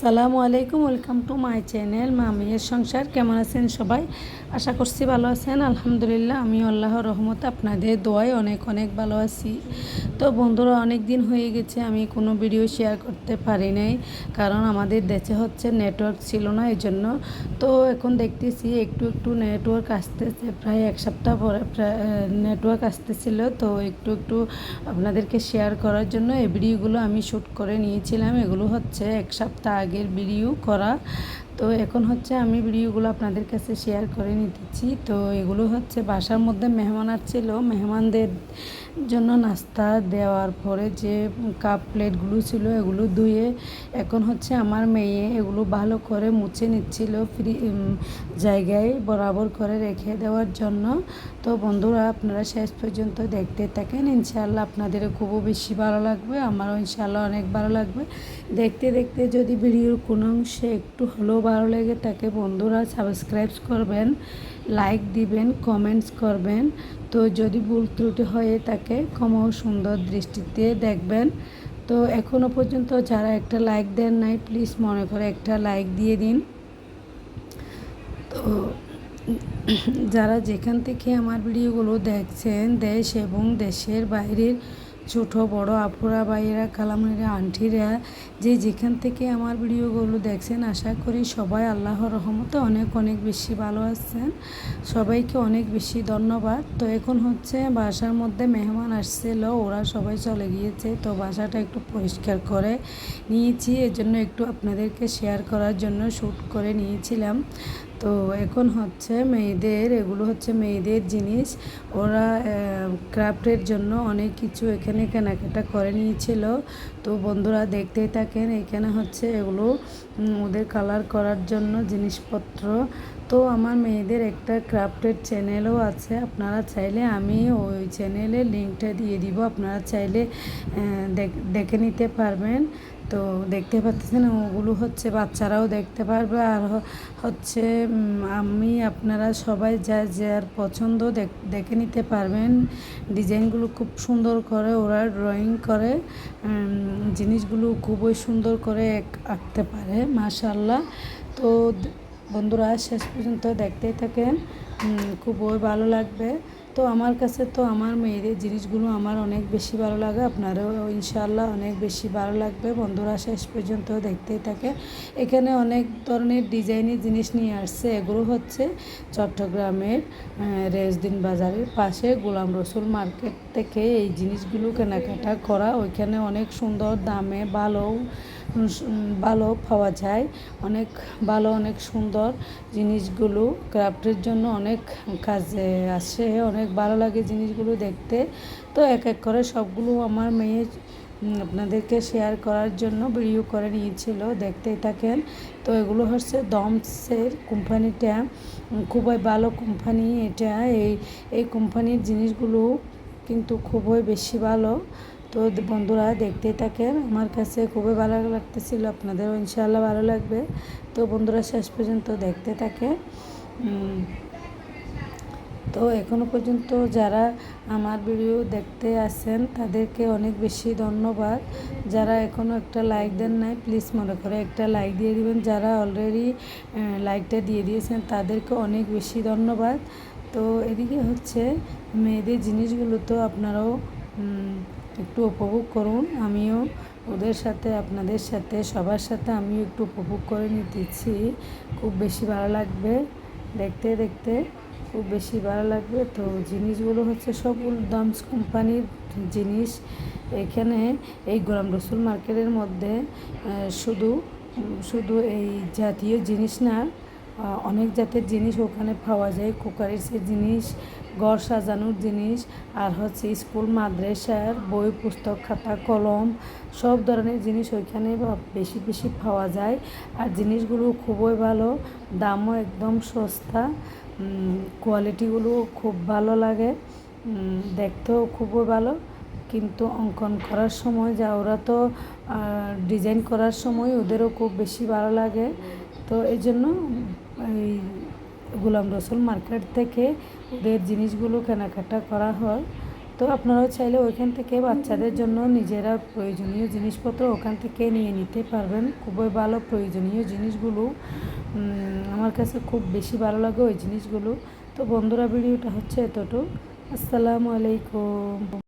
সালামু আলাইকুম, welcome to my channel মামিয়ের সংসার। কেমন আছেন সবাই? আশা করছি ভালো আছেন, আলহামদুলিল্লাহ। আমি আল্লাহর রহমতে আপনাদের দোয়ায় অনেক অনেক ভালো আছি। তো বন্ধুরা অনেক দিন হয়ে গেছে, আমি কোনো ভিডিও শেয়ার করতে পারি নাই, কারণ আমাদের দেশে হচ্ছে নেটওয়ার্ক ছিল না এই জন্য তো এখন দেখতেছি একটু একটু নেটওয়ার্ক আসতেছে, প্রায় এক সপ্তাহ পরে নেটওয়ার্ক আসতেছিল। তো একটু একটু আপনাদেরকে শেয়ার করার জন্য এই ভিডিওগুলো আমি শ্যুট করে নিয়েছিলাম। এগুলো হচ্ছে এক সপ্তাহ আগের বিড়িও করা তো এখন হচ্ছে আমি ভিডিওগুলো আপনাদের কাছে শেয়ার করে নিতেছি। তো এগুলো হচ্ছে বাসার মধ্যে মেহমান আসছিল। মেহমানদের জন্য নাস্তা দেওয়ার পরে যে কাপ প্লেটগুলো ছিল এগুলো ধুয়ে এখন হচ্ছে আমার মেয়ে এগুলো ভালো করে মুছে নিচ্ছিল ফ্রি জায়গায় বরাবর করে রেখে দেওয়ার জন্য। তো বন্ধুরা আপনারা শেষ পর্যন্ত দেখতে থাকেন। ইনশাআল্লাহ আপনাদেরও খুবও বেশি ভালো লাগবে, আমারও ইনশাআল্লাহ অনেক ভালো লাগবে। দেখতে দেখতে যদি ভিডিওর কোনো অংশে একটু হলেও ভালো লেগে থাকে বন্ধুরা সাবস্ক্রাইব করবেন লাইক দিবেন কমেন্টস করবেন। তো যদি ভুল ত্রুটি হয়ে থাকে ক্ষমা ও সুন্দর দৃষ্টিতে দেখবেন। তো এখনও পর্যন্ত যারা একটা লাইক দেন নাই প্লিজ মনে করে একটা লাইক দিয়ে দিন। তো যারা যেখান থেকে আমার ভিডিওগুলো দেখছেন, দেশ এবং দেশের বাইরের ছোট, বড় আপুরা, ভাইয়েরা কালামারিরা আন্টিরা, যে যেখান থেকে আমার ভিডিওগুলো দেখছেন, আশা করি সবাই আল্লাহর রহমতে অনেক অনেক বেশি ভালো আছেন। সবাইকে অনেক বেশি ধন্যবাদ। তো এখন হচ্ছে বাসার মধ্যে মেহমান আসছিল, ওরা সবাই চলে গিয়েছে। তো বাসাটা একটু পরিষ্কার করে নিয়েছি এর জন্য একটু আপনাদেরকে শেয়ার করার জন্য শ্যুট করে নিয়েছিলাম। তো এখন হচ্ছে মেয়েদের, এগুলো হচ্ছে মেয়েদের জিনিস। ওরা ক্রাফটের জন্য অনেক কিছু এখানে কেনাকাটা করে নিয়েছিল। তো বন্ধুরা দেখতেই থাকেন, এখানে হচ্ছে এগুলো ওদের কালার করার জন্য জিনিসপত্র। তো আমার মেয়েদের একটা ক্রাফটের চ্যানেলও আছে, আপনারা চাইলে আমি ওই চ্যানেলে লিঙ্কটা দিয়ে দিব, আপনারা চাইলে দেখ- নিতে পারবেন। তো দেখতে পাচ্ছেন, ওগুলো হচ্ছে বাচ্চারাও দেখতে পারবে। আর হচ্ছে আমি, আপনারা সবাই যা যার পছন্দ দেখ- নিতে পারবেন। ডিজাইনগুলো খুব সুন্দর করে ওরা ড্রয়িং করে। জিনিসগুলো খুবই সুন্দর করে আঁকতে পারে মাশাল্লাহ তো বন্ধুরা, শেষ পর্যন্ত দেখতেই থাকেন। খুবই ভালো লাগবে। তো আমার কাছে তো আমার মেয়েদের জিনিসগুলো আমার অনেক বেশি ভালো লাগে। আপনারও ইনশাল্লাহ অনেক বেশি ভালো লাগবে। বন্ধুরা শেষ পর্যন্ত দেখতেই থাকে। এখানে অনেক ধরনের ডিজাইনের জিনিস নিয়ে আসছে। এগুলো হচ্ছে চট্টগ্রামের রেজদিন বাজারের পাশে গোলাম রসুল মার্কেট থেকে এই জিনিসগুলো কেনাকাটা করা। ওইখানে অনেক সুন্দর দামে ভালো ভালো পাওয়া যায়। অনেক ভালো, অনেক সুন্দর জিনিসগুলো। ক্রাফটের জন্য অনেক কাজে আসে, অনেক ভালো লাগে জিনিসগুলো দেখতে। তো এক এক করে সবগুলো আমার মেয়ে আপনাদেরকে শেয়ার করার জন্য ভিডিও করে নিয়েছিল। দেখতেই থাকেন। তো এগুলো হচ্ছে দমসের কোম্পানিটা খুবই ভালো কোম্পানি এটা। এই এই কোম্পানির জিনিসগুলো কিন্তু খুবই বেশি ভালো। তো বন্ধুরা দেখতেই থাকেন। আমার কাছে খুবই ভালো লাগতেছিল। আপনাদেরও ইনশাআল্লাহ ভালো লাগবে। তো বন্ধুরা শেষ পর্যন্ত দেখতে থাকে তো এখনও পর্যন্ত যারা আমার ভিডিও দেখতে আসেন তাদেরকে অনেক বেশি ধন্যবাদ। যারা এখনও একটা লাইক দেন নাই প্লিজ মনে করে একটা লাইক দিয়ে দিবেন। যারা অলরেডি লাইকটা দিয়ে দিয়েছেন, তাদেরকে অনেক বেশি ধন্যবাদ। তো এদিকে হচ্ছে মেয়েদের জিনিসগুলো তো আপনারাও একটু উপভোগ করুন। আমিও ওদের সাথে, আপনাদের সাথে, সবার সাথে আমিও একটু উপভোগ করে নিতেছি। খুব বেশি ভালো লাগবে দেখতে দেখতে। খুব বেশি ভালো লাগবে। তো জিনিসগুলো হচ্ছে সব দামস কোম্পানির জিনিস। এখানে এই গোলাম রসুল মার্কেটের মধ্যে শুধু শুধু এই জাতীয় জিনিস না অনেক জাতের জিনিস ওখানে পাওয়া যায়। কুকারিসের জিনিস, ঘর সাজানোর জিনিস, আর হচ্ছে স্কুল, মাদ্রাসার বই, পুস্তক, খাতা, কলম, সব ধরনের জিনিস ওইখানে বেশি বেশি পাওয়া যায়। আর জিনিসগুলো খুবই ভালো, দামও একদম সস্তা। কোয়ালিটিগুলো খুব ভালো লাগে। দেখতেও খুবই ভালো। কিন্তু অঙ্কন করার সময় যা ওরা তো ডিজাইন করার সময় ওদেরও খুব বেশি ভালো লাগে। তো এই জন্য এই গোলাম রসুল মার্কেট থেকে ওদের জিনিসগুলো কেনাকাটা করা হয়। তো আপনারাও চাইলে ওইখান থেকে বাচ্চাদের জন্য নিজেরা প্রয়োজনীয় জিনিসপত্র ওখান থেকে নিয়ে নিতে পারবেন। খুবই ভালো প্রয়োজনীয় জিনিসগুলো। আমার কাছে খুব বেশি ভালো লাগে ওই জিনিসগুলো। তো বন্ধুরা, ভিডিওটা হচ্ছে এতটুকু। আসসালামু আলাইকুম।